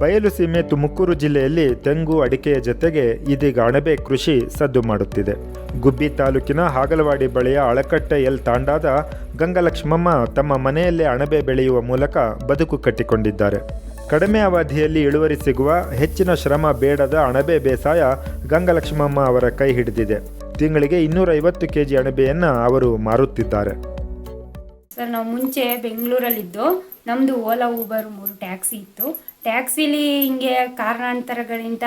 ಬಯಲು ಸೀಮೆ ತುಮಕೂರು ಜಿಲ್ಲೆಯಲ್ಲಿ ತೆಂಗು ಅಡಿಕೆಯ ಜೊತೆಗೆ ಇದೀಗ ಅಣಬೆ ಕೃಷಿ ಸದ್ದು ಮಾಡುತ್ತಿದೆ. ಗುಬ್ಬಿ ತಾಲೂಕಿನ ಹಾಗಲವಾಡಿ ಬಳಿಯ ಅಳಕಟ್ಟೆ ಎಲ್ ತಾಂಡಾದ ಗಂಗಲಕ್ಷ್ಮಮ್ಮ ತಮ್ಮ ಮನೆಯಲ್ಲೇ ಅಣಬೆ ಬೆಳೆಯುವ ಮೂಲಕ ಬದುಕು ಕಟ್ಟಿಕೊಂಡಿದ್ದಾರೆ. ಕಡಿಮೆ ಅವಧಿಯಲ್ಲಿ ಇಳುವರಿ ಸಿಗುವ ಹೆಚ್ಚಿನ ಶ್ರಮ ಬೇಡದ ಅಣಬೆ ಬೇಸಾಯ ಗಂಗಲಕ್ಷ್ಮಮ್ಮ ಅವರ ಕೈ ಹಿಡಿದಿದೆ. ತಿಂಗಳಿಗೆ ಇನ್ನೂರೈವತ್ತು ಕೆಜಿ ಅಣಬೆಯನ್ನು ಅವರು ಮಾರುತ್ತಿದ್ದಾರೆ. ಸರ್, ನಾವು ಮುಂಚೆ ಬೆಂಗಳೂರಲ್ಲಿದ್ದು ನಮ್ಮದು ಓಲಾ, ಊಬರ್ ಮೂರು ಟ್ಯಾಕ್ಸಿ ಇತ್ತು. ಟ್ಯಾಕ್ಸಿಲಿ ಹಿಂಗೆ ಕಾರಣಾಂತರಗಳಿಂದ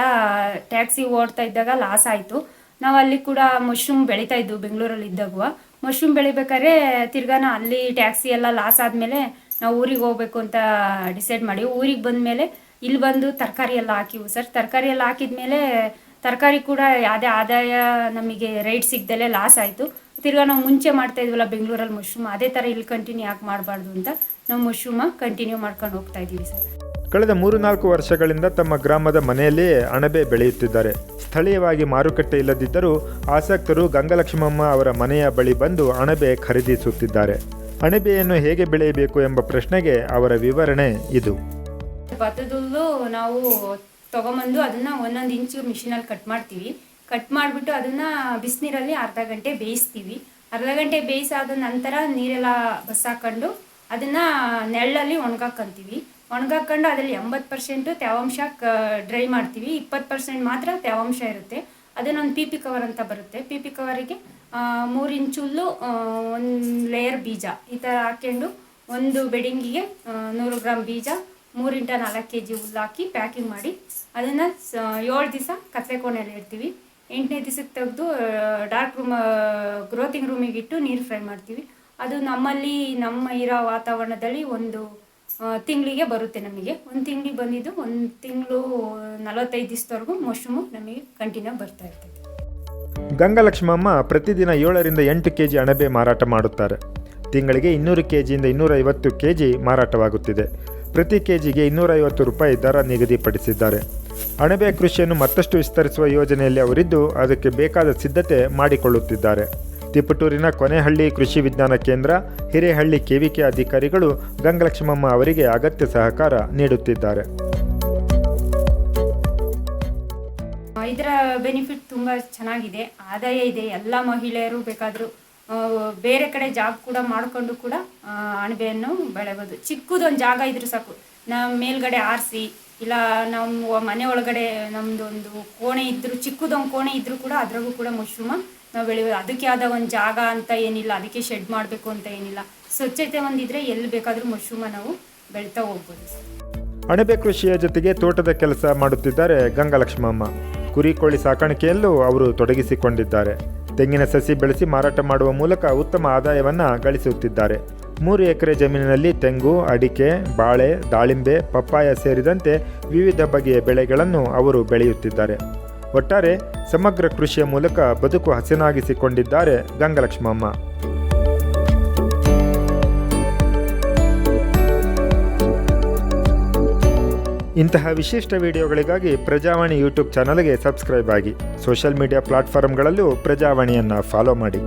ಟ್ಯಾಕ್ಸಿ ಓಡ್ತಾ ಇದ್ದಾಗ ಲಾಸ್ ಆಯಿತು. ನಾವು ಅಲ್ಲಿ ಕೂಡ ಮಶ್ರೂಮ್ ಬೆಳೀತಾ ಇದ್ವು ಬೆಂಗಳೂರಲ್ಲಿ ಇದ್ದಾಗ ಮಶ್ರೂಮ್ ಬೆಳಿಬೇಕಾದ್ರೆ ತಿರ್ಗಾನ ಅಲ್ಲಿ ಟ್ಯಾಕ್ಸಿ ಎಲ್ಲ ಲಾಸ್ ಆದಮೇಲೆ ನಾವು ಊರಿಗೆ ಹೋಗ್ಬೇಕು ಅಂತ ಡಿಸೈಡ್ ಮಾಡಿ ಊರಿಗೆ ಬಂದಮೇಲೆ ಇಲ್ಲಿ ಬಂದು ತರಕಾರಿ ಎಲ್ಲ ಹಾಕಿವು ಸರ್. ತರಕಾರಿ ಎಲ್ಲ ಹಾಕಿದ್ಮೇಲೆ ತರಕಾರಿ ಕೂಡ ಯಾವುದೇ ಆದಾಯ ನಮಗೆ ರೈಟ್ ಸಿಗ್ದಲೇ ಲಾಸ್ ಆಯಿತು. ತಿರ್ಗಾ ನಾವು ಮುಂಚೆ ಮಾಡ್ತಾ ಇದ್ವಲ್ಲ ಬೆಂಗಳೂರಲ್ಲಿ ಮಶ್ರೂಮ್ ಅದೇ ಥರ ಇಲ್ಲಿ ಕಂಟಿನ್ಯೂ ಯಾಕೆ ಮಾಡಬಾರ್ದು ಅಂತ ನಾವು ಮಶ್ರೂಮ ಕಂಟಿನ್ಯೂ ಮಾಡ್ಕೊಂಡು ಹೋಗ್ತಾ ಇದ್ದೀವಿ ಸರ್. ಕಳೆದ ಮೂರು ನಾಲ್ಕು ವರ್ಷಗಳಿಂದ ತಮ್ಮ ಗ್ರಾಮದ ಮನೆಯಲ್ಲಿಯೇ ಅಣಬೆ ಬೆಳೆಯುತ್ತಿದ್ದಾರೆ. ಸ್ಥಳೀಯವಾಗಿ ಮಾರುಕಟ್ಟೆ ಇಲ್ಲದಿದ್ದರೂ ಆಸಕ್ತರು ಗಂಗಲಕ್ಷ್ಮಮ್ಮ ಅವರ ಮನೆಯ ಬಳಿ ಬಂದು ಅಣಬೆ ಖರೀದಿಸುತ್ತಿದ್ದಾರೆ. ಅಣಬೆಯನ್ನು ಹೇಗೆ ಬೆಳೆಯಬೇಕು ಎಂಬ ಪ್ರಶ್ನೆಗೆ ಅವರ ವಿವರಣೆ ಇದು. ಭತ್ತದಲ್ಲೂ ನಾವು ತಗೊಂಬಂದು ಅದನ್ನ ಒಂದೊಂದು ಇಂಚು ಮಿಷಿನಲ್ಲಿ ಕಟ್ ಮಾಡ್ತೀವಿ. ಕಟ್ ಮಾಡಿಬಿಟ್ಟು ಅದನ್ನ ಬಿಸಿನೀರಲ್ಲಿ ಅರ್ಧ ಗಂಟೆ ಬೇಯಿಸ್ತೀವಿ. ಅರ್ಧ ಗಂಟೆ ಬೇಯಿಸಾದ ನಂತರ ನೀರೆಲ್ಲ ಬಸ್ಸಾಕೊಂಡು ಅದನ್ನ ನೆರಳಲ್ಲಿ ಒಣಗಾಕಂತೀವಿ. ಒಣಗಾಕೊಂಡು ಅದರಲ್ಲಿ ಎಂಬತ್ತು ಪರ್ಸೆಂಟು ತೇವಾಂಶ ಕ ಡ್ರೈ ಮಾಡ್ತೀವಿ. ಇಪ್ಪತ್ತು ಪರ್ಸೆಂಟ್ ಮಾತ್ರ ತೇವಾಂಶ ಇರುತ್ತೆ. ಅದನ್ನೊಂದು ಪಿ ಪಿ ಕವರ್ ಅಂತ ಬರುತ್ತೆ. ಪಿ ಪಿ ಕವರಿಗೆ ಮೂರು ಇಂಚು ಹುಲ್ಲು ಒಂದು ಲೇಯರ್ ಬೀಜ. ಈ ಥರ ಹಾಕ್ಕೊಂಡು ಒಂದು ಬೆಡಿಂಗಿಗೆ ನೂರು ಗ್ರಾಮ್ ಬೀಜ ಮೂರಿಂದ ನಾಲ್ಕು ಕೆ ಜಿ ಹುಲ್ಲು ಹಾಕಿ ಪ್ಯಾಕಿಂಗ್ ಮಾಡಿ ಅದನ್ನು ಏಳು ದಿವಸ ಕತ್ಲೆ ಕೋಣೆಯಲ್ಲಿ ಇಡ್ತೀವಿ. ಎಂಟನೇ ದಿವಸಕ್ಕೆ ತೆಗೆದು ಡಾರ್ಕ್ ರೂಮ್ ಗ್ರೋತಿಂಗ್ ರೂಮಿಗೆ ಇಟ್ಟು ನೀರು ಫ್ರೈ ಮಾಡ್ತೀವಿ. ಅದು ನಮ್ಮಲ್ಲಿ, ನಮ್ಮ ಇರೋ ವಾತಾವರಣದಲ್ಲಿ ಒಂದು ತಿಂಗಳಿಗೆ ಬರುತ್ತೆ ನಮಗೆ. ಒಂದು ತಿಂಗಳಿಗೆ ಬಂದಿದ್ದು ಒಂದು ತಿಂಗಳು ನಲವತ್ತೈದು ದಿವಸದವರೆಗೂ ಮಶ್ರೂಮು ನಮಗೆ ಕಂಟಿನ್ಯೂ ಬರ್ತಾ ಇರ್ತದೆ ಗಂಗಲಕ್ಷ್ಮಮ್ಮ ಪ್ರತಿದಿನ ಏಳರಿಂದ ಎಂಟು ಕೆ ಜಿ ಅಣಬೆ ಮಾರಾಟ ಮಾಡುತ್ತಾರೆ. ತಿಂಗಳಿಗೆ ಇನ್ನೂರು ಕೆ ಜಿಯಿಂದ ಇನ್ನೂರೈವತ್ತು ಕೆ ಜಿ ಮಾರಾಟವಾಗುತ್ತಿದೆ. ಪ್ರತಿ ಕೆ ಜಿಗೆ ಇನ್ನೂರೈವತ್ತು ರೂಪಾಯಿ ದರ ನಿಗದಿಪಡಿಸಿದ್ದಾರೆ. ಅಣಬೆ ಕೃಷಿಯನ್ನು ಮತ್ತಷ್ಟು ವಿಸ್ತರಿಸುವ ಯೋಜನೆಯಲ್ಲಿ ಅವರಿದ್ದು, ಅದಕ್ಕೆ ಬೇಕಾದ ಸಿದ್ಧತೆ ಮಾಡಿಕೊಳ್ಳುತ್ತಿದ್ದಾರೆ. ತಿಪಟೂರಿನ ಕೊನೆಹಳ್ಳಿ ಕೃಷಿ ವಿಜ್ಞಾನ ಕೇಂದ್ರ, ಹಿರೇಹಳ್ಳಿ ಕೆವಿಕೆ ಅಧಿಕಾರಿಗಳು ಗಂಗಲಕ್ಷ್ಮಮ್ಮ ಅವರಿಗೆ ಅಗತ್ಯ ಸಹಕಾರ ನೀಡುತ್ತಿದ್ದಾರೆ. ಇದರ ಬೆನಿಫಿಟ್ ತುಂಬ ಚೆನ್ನಾಗಿದೆ. ಆದಾಯ ಇದೆ. ಎಲ್ಲ ಮಹಿಳೆಯರು ಬೇಕಾದರೂ ಬೇರೆ ಕಡೆ ಜಾಬ್ ಕೂಡ ಮಾಡಿಕೊಂಡು ಕೂಡ ಅಣಬೆಯನ್ನು ಬೆಳೆಬೋದು. ಚಿಕ್ಕದೊಂದು ಜಾಗ ಇದ್ರೆ ಸಾಕು. ನಮ್ಮ ಮೇಲ್ಗಡೆ ಆರಿಸಿ, ಇಲ್ಲ ನಮ್ಮ ಮನೆ ಒಳಗಡೆ ನಮ್ಮದೊಂದು ಕೋಣೆ ಇದ್ದರೂ ಚಿಕ್ಕದೊಂದು ಕೋಣೆ ಇದ್ದರೂ ಕೂಡ ಅದ್ರಾಗೂ ಕೂಡ ಮಶ್ರೂಮ ನಾವು ಬೆಳೆಯೋದು ಅದಕ್ಕೆ ಆದ ಒಂದು ಜಾಗ ಅಂತ ಏನಿಲ್ಲ, ಅದಕ್ಕೆ ಶೆಡ್ ಮಾಡಬೇಕು ಅಂತ ಏನಿಲ್ಲ. ಸ್ವಚ್ಛತೆ ಒಂದಿದ್ರೆ ಎಲ್ಲಿ ಬೇಕಾದರೂ ಮಶ್ರೂಮ ನಾವು ಬೆಳೀತಾ ಹೋಗ್ಬೋದು. ಅಣಬೆ ಕೃಷಿಯ ಜೊತೆಗೆ ತೋಟದ ಕೆಲಸ ಮಾಡುತ್ತಿದ್ದಾರೆ ಗಂಗಲಕ್ಷ್ಮಮ್ಮ. ಕುರಿ ಕೋಳಿ ಸಾಕಾಣಿಕೆಯಲ್ಲೂ ಅವರು ತೊಡಗಿಸಿಕೊಂಡಿದ್ದಾರೆ. ತೆಂಗಿನ ಸಸಿ ಬೆಳೆಸಿ ಮಾರಾಟ ಮಾಡುವ ಮೂಲಕ ಉತ್ತಮ ಆದಾಯವನ್ನು ಗಳಿಸುತ್ತಿದ್ದಾರೆ. ಮೂರು ಎಕರೆ ಜಮೀನಿನಲ್ಲಿ ತೆಂಗು, ಅಡಿಕೆ, ಬಾಳೆ, ದಾಳಿಂಬೆ, ಪಪ್ಪಾಯ ಸೇರಿದಂತೆ ವಿವಿಧ ಬಗೆಯ ಬೆಳೆಗಳನ್ನು ಅವರು ಬೆಳೆಯುತ್ತಿದ್ದಾರೆ. ಒಟ್ಟಾರೆ ಸಮಗ್ರ ಕೃಷಿಯ ಮೂಲಕ ಬದುಕು ಹಸನಾಗಿಸಿಕೊಂಡಿದ್ದಾರೆ ಗಂಗಲಕ್ಷ್ಮಮ್ಮ. ಇಂತಹ ವಿಶಿಷ್ಟ ವಿಡಿಯೋಗಳಿಗಾಗಿ ಪ್ರಜಾವಾಣಿ ಯೂಟ್ಯೂಬ್ ಚಾನಲ್ಗೆ ಸಬ್ಸ್ಕ್ರೈಬ್ ಆಗಿ. ಸೋಷಿಯಲ್ ಮೀಡಿಯಾ ಪ್ಲಾಟ್ಫಾರ್ಮ್ಗಳಲ್ಲೂ ಪ್ರಜಾವಾಣಿಯನ್ನು ಫಾಲೋ ಮಾಡಿ.